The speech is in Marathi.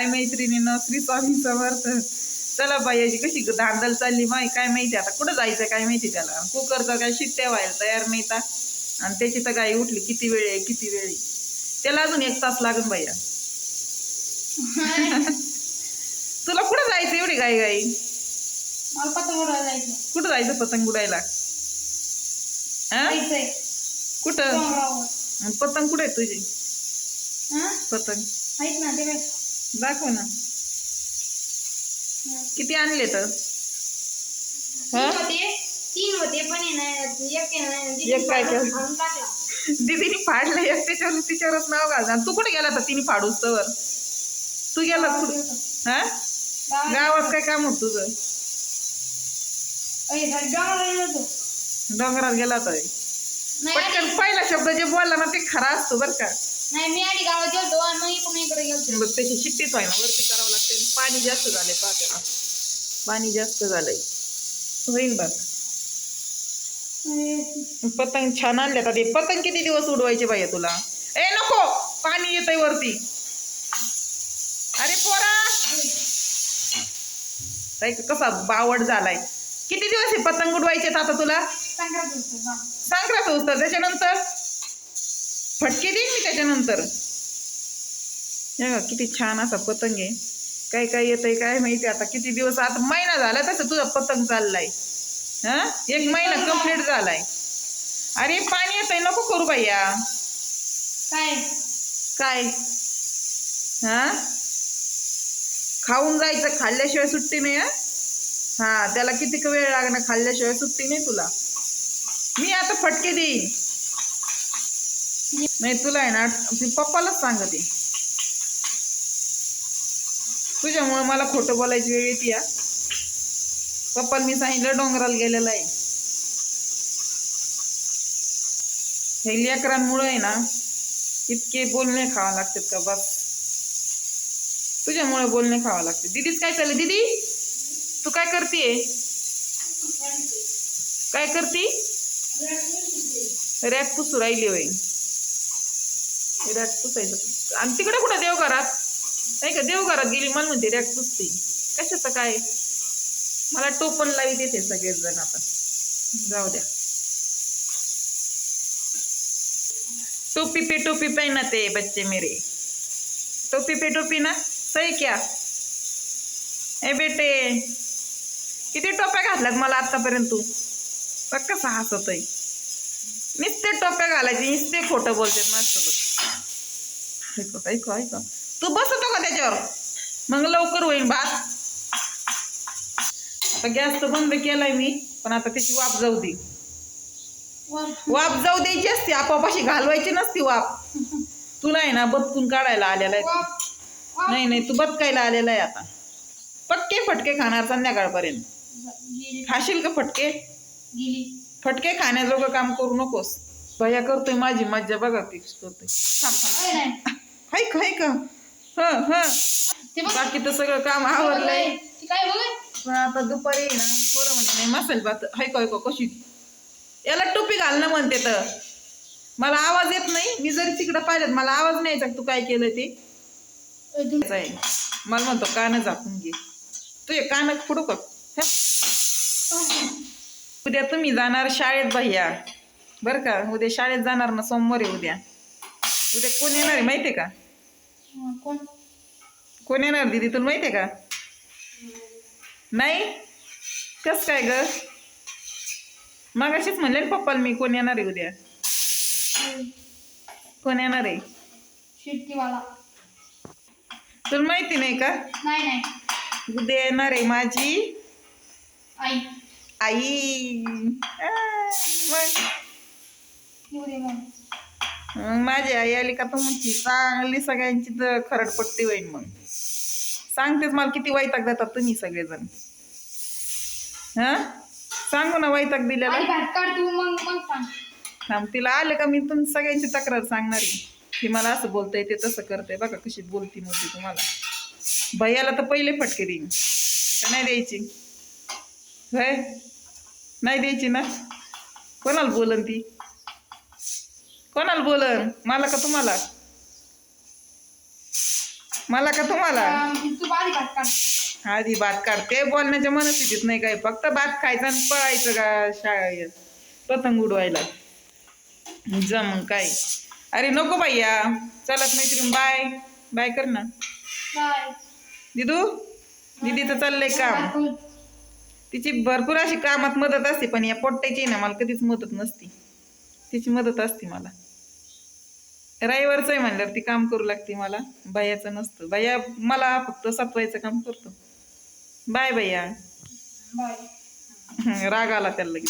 काय मैत्रिणीनं श्री स्वामी समर्थ चला बाई कशी धांदल चालली माही काय माहिती आता कुठं जायचं काय माहिती त्याला? कुकरचा काय शिट्ट्या व्हायला तयार नाही ता. आणि त्याची तर गाई उठली किती वेळ आहे किती वेळ आहे. त्याला अजून एक तास लागून बाया. तुला कुठं जायचं एवढी गाई गाई जायचं. कुठं जायचं पतंग उडायला? कुठं? पतंग कुठे आहे तुझी? पतंग. ना. दाखव ना. किती आणले तर? तीन हा? होते. पण एक काय दीदीने फाडलं एक त्याच्यावर तिच्यावरच नाव घाल आणि तू कुठे गेला तर तिने फाडूस तर? तू गेला कुठं? हा? गावात- काय काम होत तुझं. डोंगरात गेला तर पटकन पहिला शब्द जे बोलला ना ते खरा असतो बरं का. नाही मी आधी गावात गेलतो आणि मग इकडून इकडे गेलतो. मग त्याची शिट्टीच आहे ना वरती करावं लागते. पाणी जास्त झालंय पात्याला पाणी जास्त झालंय. होईन बघ. पतंग छान आणले आता. ते पतंग किती दिवस उडवायचे पाहिजे तुला? ए नको! पाणी येतंय वरती. अरे पोरा! कसा बावड झालाय. किती दिवस हे पतंग उडवायचे आता तुला? संक्रांत उतर त्याच्यानंतर? फटके देईन मी त्याच्यानंतर. हे किती छान असा पतंग आहे. काय काय येतंय काय माहिती आता किती दिवस आता महिना झाला तसं तुझा पतंग चाललाय. हा? एक महिना कंप्लीट झालाय. अरे पाणी येतंय नको करू भैया. काय? काय? हा? खाऊन जायचं खाल्ल्याशिवाय सुट्टी नाही हा त्याला किती वेळ लागणार खाल्ल्याशिवाय सुट्टी नाही तुला. मी आता फटके देईन. नाही तुला आहे ना पप्पालाच सांगते. तुझ्यामुळे मला खोटं बोलायची वेळ येते या पप्पाला मी सांगितलं डोंगराला गेलेलं आहे. हे लेकरांमुळं आहे ना इतके बोलणे खावा लागतात का बस? तुझ्यामुळे बोलणे खावा लागते दीदीच काय चाललं दीदी तू काय करते काय करती? रॅक पुसू राहिली होईल रॅक पुसायचं. आणि तिकडे कुठं देवघरात? नाही का देवघरात गेली मला म्हणते रॅक पुसते. कशाचं काय? मला टोपण लावी देते सगळेच जण आता. जाऊ द्या. टोपी पे टोपी पहनाते बच्चे मेरे. टोपी पे टोपी ना? सही क्या? ए बेटे किती टोप्या घातल्यात मला आतापर्यंत तू? बघ कसा आहे नुसते टोप्या घालायचे नुसते खोटं बोलते मस्त ऐक ऐक तू बसतो का त्याच्यावर? मग लवकर होईल भात आता गॅस तर बंद केलाय मी पण आता त्याची वाफ जाऊ दे. वाफ जाऊ द्यायची असते आपापाशी घालवायची नसती वाफ. तुला आहे ना बदकून काढायला आलेला आहे. नाही नाही तू बदकायला आलेला आहे आता. पटके फटके खाणार संध्याकाळपर्यंत. खाशील का फटके? गेली. फटके खाण्याजोगं काम करू नकोस. भया करतोय माझी मज्जा बघा फिक्स करतोय. थांब नाही. हाय का हाय का? ह ह. ते बघ. बाकी तर सगळं काम आवरलंय. ते काय बघ. पण आता दुपारी आहे ना पोरं म्हणे नाही मसाले भात हाय का हाय का कशी याला टोपी घाल ना म्हणते तर. मला आवाज येत नाही. मी जरी तिकडं पाहिलं मला आवाज नाही येत तू काय केलं ते. आहे. मला म्हणतो कान झाकून घे. तुझे कान पुढं कर. हं? उद्या तुम्ही जाणार शाळेत भैया. बरं का? उद्या शाळेत जाणार ना सोमवारी उद्या. उद्या कोण येणार आहे माहितीये का? हा, कोण? कोण येणार दिदी तुला माहितीये का? नाही? कस काय ग? मग अशीच म्हणले ना पप्पाला मी कोण येणार आहे उद्या. कोण येणार आहे? शिट्टीवाला. तुला माहिती नाही का? नाही नाही. उद्या येणार आहे माझी आई. आई मग माझी आई आली का तर म्हणती चांगली सगळ्यांची तर खरडपट्टी होईल मग सांगतेच मला किती वैताग देतात तुम्ही सगळेजण हा सांगू ना वैताग तू सांग थांब तिला आलं का मी तुम सगळ्यांची तक्रार सांगणार आहे की मला असं बोलतंय ते तसं करतंय बघा कशी बोलती मोठी तुम्हाला भैयाला तर पहिले फटके देईन नाही द्यायची होय नाही द्यायची ना. कोणाला बोलन ती? कोणाला बोलन? मला का तुम्हाला? मला का तुम्हाला? आधी भात काढते. बोलण्याच्या मनस्थितीत नाही काय फक्त भात खायचा आणि पळायचं का शाळेत? पतंग उडवायला. जा मग काय. अरे नको भैया. चलत मैत्रीण बाय बाय कर ना. बाय दिदू दिदीचं चाललंय काम. तिची भरपूर अशी कामात मदत असते पण या पोट्ट्याची ना मला कधीच मदत नसती. तिची मदत असते मला. रविवारचं आहे म्हणल्यावर ती काम करू लागते मला. बायाचं नसतं. बाया मला फक्त सातवायचं काम करतो. Bye bye. राग आला त्याला लगेच.